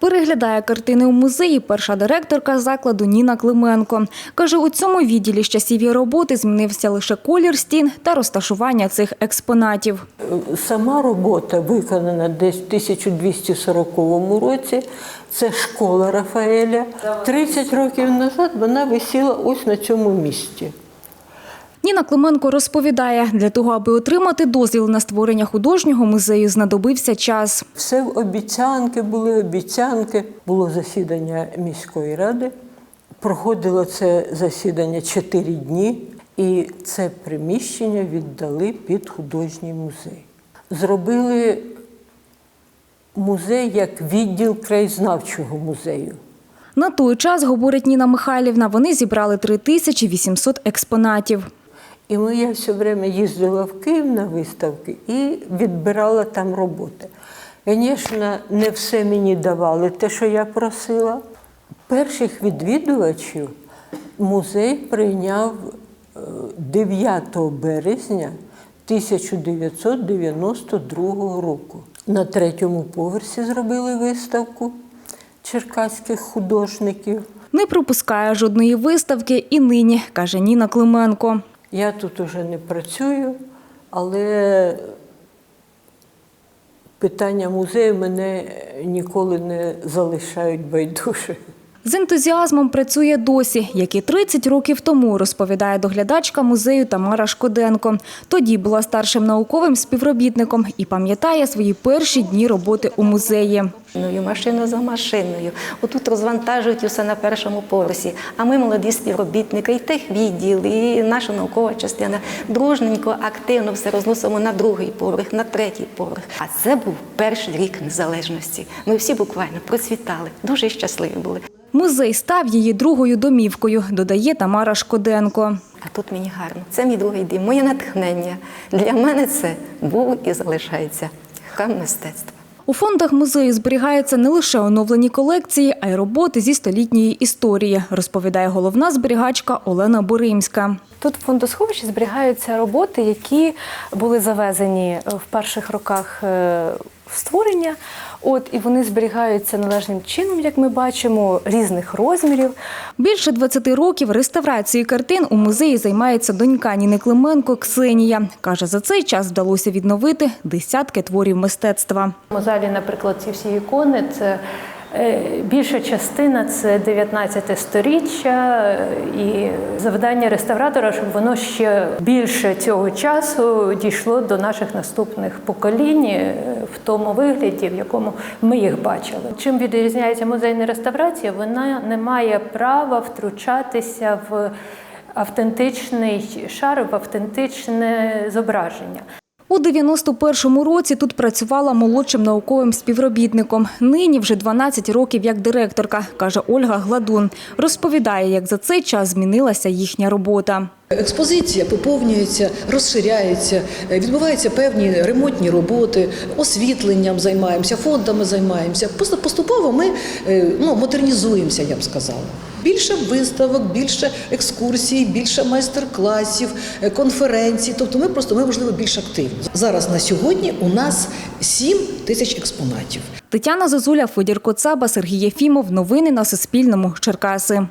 Переглядає картини у музеї перша директорка закладу Ніна Клименко. Каже, у цьому відділі з часів її роботи змінився лише колір стін та розташування цих експонатів. Сама робота виконана десь в 1240 році. Це школа Рафаеля. 30 років назад вона висіла ось на цьому місці. Ніна Клименко розповідає, для того, аби отримати дозвіл на створення художнього музею, знадобився час. Все обіцянки були, обіцянки. Було засідання міської ради. Проходило це засідання 4 дні, і це приміщення віддали під художній музей. Зробили музей як відділ краєзнавчого музею. На той час, говорить Ніна Михайлівна, вони зібрали 3800 експонатів. І ми я все время їздила в Київ на виставки і відбирала там роботи. Звісно, не все мені давали те, що я просила. Перших відвідувачів музей прийняв е, 9 березня 1992 року. На третьому поверсі зробили виставку черкаських художників. Не пропускає жодної виставки і нині, каже Ніна Клименко. Я тут уже не працюю, але питання музею мене ніколи не залишають байдуже. З ентузіазмом працює досі, як і 30 років тому, розповідає доглядачка музею Тамара Шкоденко. Тоді була старшим науковим співробітником і пам'ятає свої перші дні роботи у музеї. машина за машиною. Отут розвантажують усе на першому поверсі. А ми молоді співробітники, і техвідділ, і наша наукова частина. Дружненько, активно все розносимо на другий поверх, на третій поверх. А це був перший рік незалежності. Ми всі буквально процвітали, дуже щасливі були. Музей став її другою домівкою, додає Тамара Шкоденко. А тут мені гарно. Це мій другий дім, моє натхнення. Для мене це був і залишається храм мистецтва. У фондах музею зберігаються не лише оновлені колекції, а й роботи зі столітньої історії, розповідає головна зберігачка Олена Боримська. Тут в фондосховищі зберігаються роботи, які були завезені в перших роках е, створення. От і вони зберігаються належним чином, як ми бачимо, різних розмірів. Більше 20 років реставрацією картин у музеї займається донька Ніни Клименко Ксенія. Каже, за цей час вдалося відновити десятки творів мистецтва. У залі, наприклад, ці всі ікони це. е, Більша частина це 19 сторіччя, е, і завдання реставратора, щоб воно ще більше цього часу дійшло до наших наступних поколінь е, тому вигляді, в якому ми їх бачили. Чим відрізняється музейна реставрація? Вона не має права втручатися в автентичний шар, в автентичне зображення. У 91-му році тут працювала молодшим науковим співробітником. Нині вже 12 років як директорка, каже Ольга Гладун. Розповідає, як за цей час змінилася їхня робота. Експозиція поповнюється, розширяється, е, відбуваються певні ремонтні роботи, освітленням займаємося, фондами займаємося. Поступово ми е, ну, модернізуємося, я б сказала. Більше виставок, більше екскурсій, більше майстер-класів, е, конференцій. Тобто ми просто ми можливо більш активні. Зараз на сьогодні у нас 7 тисяч експонатів. Тетяна Зозуля, Федір Коцаба, Сергій Єфімов. Новини на Суспільному. Черкаси.